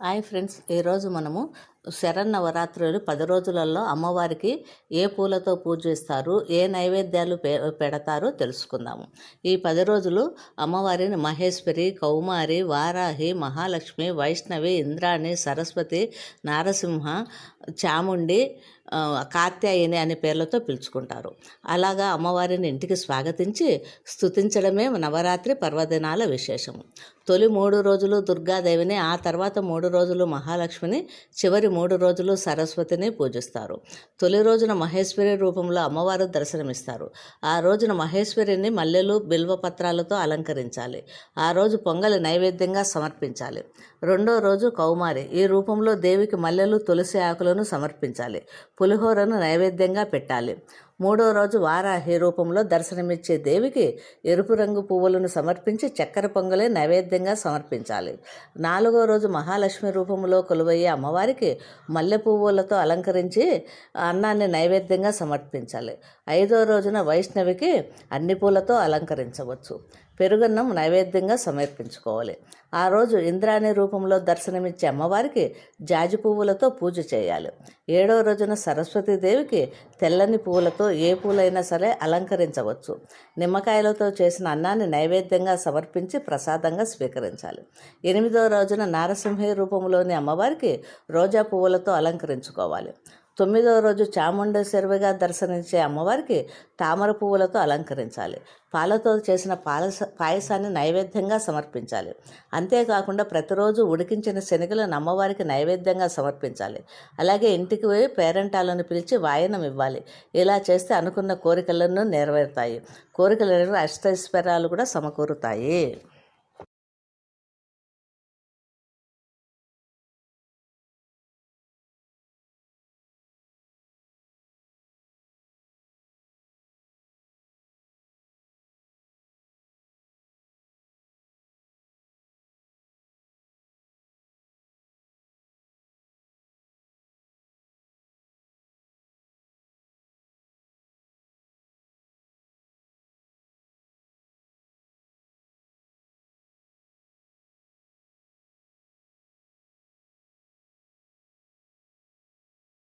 Hi friends ఈరోజు మనము శరన్నవరాత్రులు పది రోజులలో అమ్మవారికి ఏ పూలతో పూజ చేస్తారు ఏ నైవేద్యాలు పె పెడతారో తెలుసుకుందాము. ఈ పది రోజులు అమ్మవారిని మహేశ్వరి కౌమారి వారాహి మహాలక్ష్మి వైష్ణవి ఇంద్రాణి సరస్వతి నారసింహ చాముండి ఆ, కాత్యాయని అనే పేర్లతో పిలుచుకుంటారు. అలాగా అమ్మవారిని ఇంటికి స్వాగతించి స్థుతించడమే నవరాత్రి పర్వదినాల విశేషము. తొలి మూడు రోజులు దుర్గాదేవిని ఆ తర్వాత మూడు రోజులు మహాలక్ష్మిని చివరి మూడు రోజులు సరస్వతిని పూజిస్తారు. తొలి రోజున మహేశ్వరి రూపంలో అమ్మవారు దర్శనమిస్తారు. ఆ రోజున మహేశ్వరిని మల్లెలు బిల్వపత్రాలతో అలంకరించాలి. ఆ రోజు పొంగలి నైవేద్యంగా సమర్పించాలి. రెండో రోజు కౌమారి ఈ రూపంలో దేవికి మల్లెలు తులసి ఆకులను సమర్పించాలి. పులిహోరను నైవేద్యంగా పెట్టాలి. మూడో రోజు వారాహి రూపంలో దర్శనమిచ్చే దేవికి ఎరుపు రంగు పువ్వులను సమర్పించి చక్కెర పొంగలే నైవేద్యంగా సమర్పించాలి. నాలుగో రోజు మహాలక్ష్మి రూపంలో కొలువయ్యే అమ్మవారికి మల్లె పువ్వులతో అలంకరించి అన్నాన్ని నైవేద్యంగా సమర్పించాలి. ఐదో రోజున వైష్ణవికి అన్ని పూలతో అలంకరించవచ్చు. పెరుగన్నం నైవేద్యంగా సమర్పించుకోవాలి. ఆ రోజు ఇంద్రాణి రూపంలో దర్శనమిచ్చే అమ్మవారికి జాజి పువ్వులతో పూజ చేయాలి. ఏడో రోజున సరస్వతీదేవికి తెల్లని పువ్వులతో ఏ పూలైనా సరే అలంకరించవచ్చు. నిమ్మకాయలతో చేసిన అన్నాన్ని నైవేద్యంగా సమర్పించి ప్రసాదంగా స్వీకరించాలి. ఎనిమిదో రోజున నారసింహ రూపంలోని అమ్మవారికి రోజా పువ్వులతో అలంకరించుకోవాలి. తొమ్మిదవ రోజు చాముండేశ్వరిగా దర్శనించే అమ్మవారికి తామర పువ్వులతో అలంకరించాలి. పాలతో చేసిన పాలస పాయసాన్ని నైవేద్యంగా సమర్పించాలి. అంతేకాకుండా ప్రతిరోజు ఉడికించిన శనగలను అమ్మవారికి నైవేద్యంగా సమర్పించాలి. అలాగే ఇంటికి పోయి పేరెంటాలను పిలిచి వాయనం ఇవ్వాలి. ఇలా చేస్తే అనుకున్న కోరికలను నెరవేరుతాయి. కోరికలు నెరవేరి అష్టైశ్వర్యాలు కూడా సమకూరుతాయి.